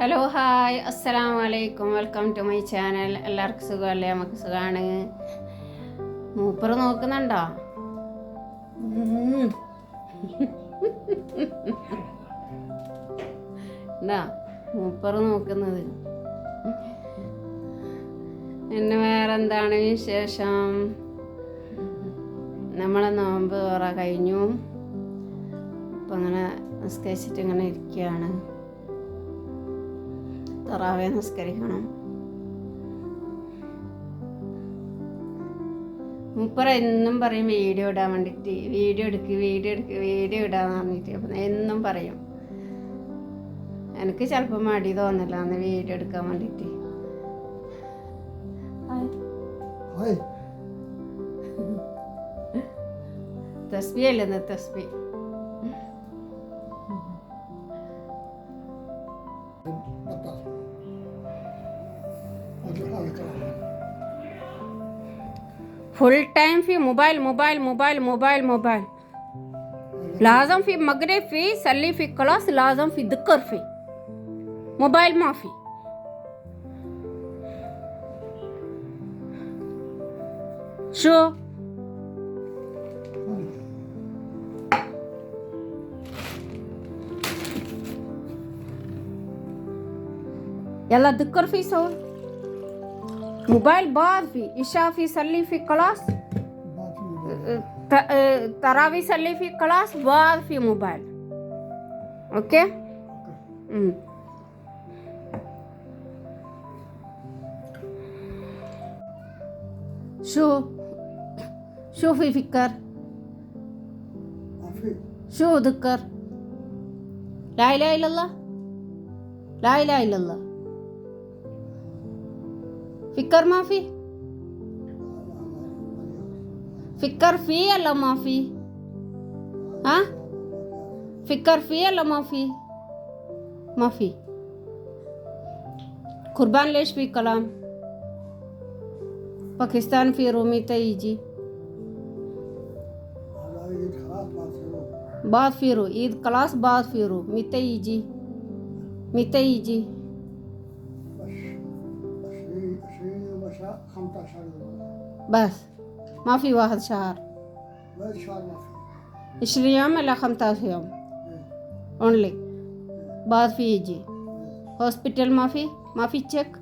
Hello hi അസ്സലാം വലൈക്കും welcome to my channel എല്ലാവർക്കും സുഖമല്ലേ? നമുക്ക് സുഖമാണ് മൂപ്പർ നോക്കുന്നുണ്ടോ. എന്താ മൂപ്പർ നോക്കുന്നത്. പിന്നെ വേറെ എന്താണ് വിശേഷം? നമ്മളെ നോമ്പ് തുറ കഴിഞ്ഞു. അപ്പം അങ്ങനെ നിസ്കരിച്ചിട്ട് ഇങ്ങനെ ഇരിക്കുകയാണ്. തറാവെ നിസ്കരിക്കണം. മൂപ്പറ എന്നും പറയും വീഡിയോ ഇടാൻ വേണ്ടിയിട്ട് വീഡിയോ എടുക്ക് വീഡിയോ എടുക്ക് വീഡിയോ ഇടാന്ന് പറഞ്ഞിട്ട്. അപ്പം എന്നും പറയും. എനിക്ക് ചിലപ്പോൾ മടി തോന്നില്ല അന്ന് വീഡിയോ എടുക്കാൻ വേണ്ടിയിട്ട് തസ്ബി അല്ലെന്ന് തസ്ബി فل ٹائم فی موبائل موبائل موبائل موبائل موبائل لازم فی مغرب فی سلی فی کلاس لازم فی دکر فی موبائل ما في شو یلا دکر فی سو موبايل باظ في إشاء يصلي في كلاس؟ تراوي يصلي في كلاس؟ باظ في موبايل. أوكي؟ مم. شو؟ شو في فكر؟ شو ذكر؟ لا إله إلا الله. لا إله إلا الله. فکر معافی؟ فکر فی یا اللہ معافی؟ ہاں؟ فکر فی یا اللہ معافی؟ معافی۔ قربان لیش فی کلام۔ پاکستان فی رومی تیجی بات فیرو عید کلاس بات فیرو میتے جی۔ میتے جی۔ بس ما في واحد شهر عشرين يوم الا خمسة يوم اونلي بعد في يجي هوسبيتال ما في ما في تشيك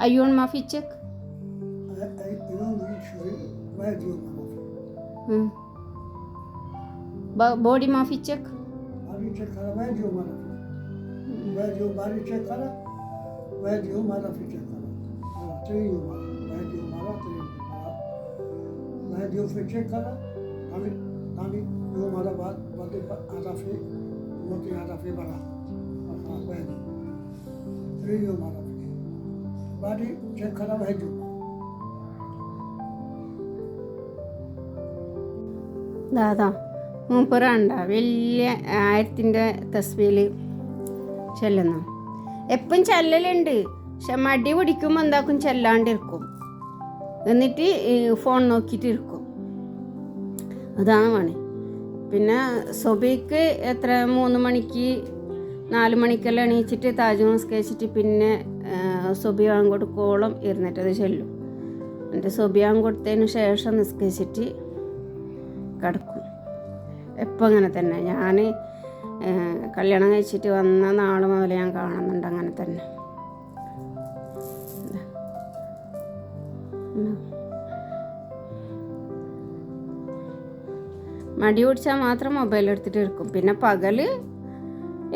ايون ما في تشيك بوڈی ما چیک تشيك where do you mara fit kara three you mara where do you mara three you mara where do you fit kara kami kami Dada മൂപ്പറ വലിയ ആയിരത്തിന്റെ തസ്ബിയിൽ ചെല്ലുന്നു എപ്പം ചെല്ലലുണ്ട്. പക്ഷെ മടി പിടിക്കുമ്പോൾ എന്താക്കും ചെല്ലാണ്ടിരിക്കും. എന്നിട്ട് ഫോൺ നോക്കിയിട്ട് ഇരിക്കും. അതാണ് പണി. പിന്നെ സൊബിക്ക് എത്ര? മൂന്ന് മണിക്ക് നാല് മണിക്കെല്ലാം എണീച്ചിട്ട് താജ് നമസ്കരിച്ചിട്ട് പിന്നെ സൊബിയാൻ കൊടുക്കോളം ഇരുന്നിട്ടത് ചെല്ലും. എന്നിട്ട് സൊബിയാൻ കൊടുത്തതിന് ശേഷം നിസ്കരിച്ചിട്ട് കിടക്കും. എപ്പോൾ അങ്ങനെ തന്നെ. ഞാൻ കല്യാണം കഴിച്ചിട്ട് വന്ന നാൾ മുതൽ ഞാൻ കാണുന്നുണ്ട് അങ്ങനെ തന്നെ. മടി പിടിച്ചാൽ മാത്രം മൊബൈൽ എടുത്തിട്ട് ഇരിക്കും. പിന്നെ പകൽ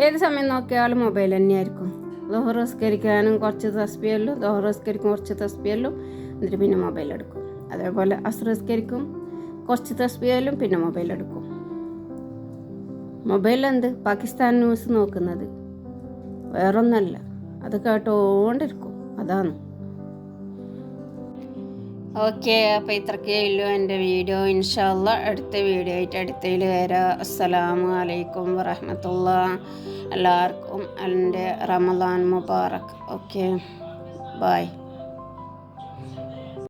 ഏത് സമയം നോക്കിയാലും മൊബൈൽ തന്നെയായിരിക്കും. ദോഹറസ്കരിക്കാനും കുറച്ച് തസ്ബിയല്ലോ ദോഹറസ്കരിക്കും കുറച്ച് തസ്ബിയല്ലോ എന്നിട്ട് പിന്നെ മൊബൈൽ എടുക്കും. അതേപോലെ അസ്രസ്കരിക്കും കുറച്ച് തസ്ബിയലും പിന്നെ മൊബൈൽ എടുക്കും. മൊബൈൽ എന്ത് പാകിസ്ഥാൻ ന്യൂസ് നോക്കുന്നത്. വേറൊന്നല്ല. അത് കേട്ടോണ്ടിരിക്കും. അതാണ്. ഓക്കെ അപ്പോൾ ഇത്രക്കേ ഉള്ളൂ എന്റെ വീഡിയോ. ഇൻഷാല്ല അടുത്ത വീഡിയോ ആയിട്ട് അടുത്തതിൽ വരാം. അസ്സലാമു അലൈക്കും വറഹമത്തുള്ള. എല്ലാവർക്കും എന്റെ റമദാൻ മുബാറക്. Okay bye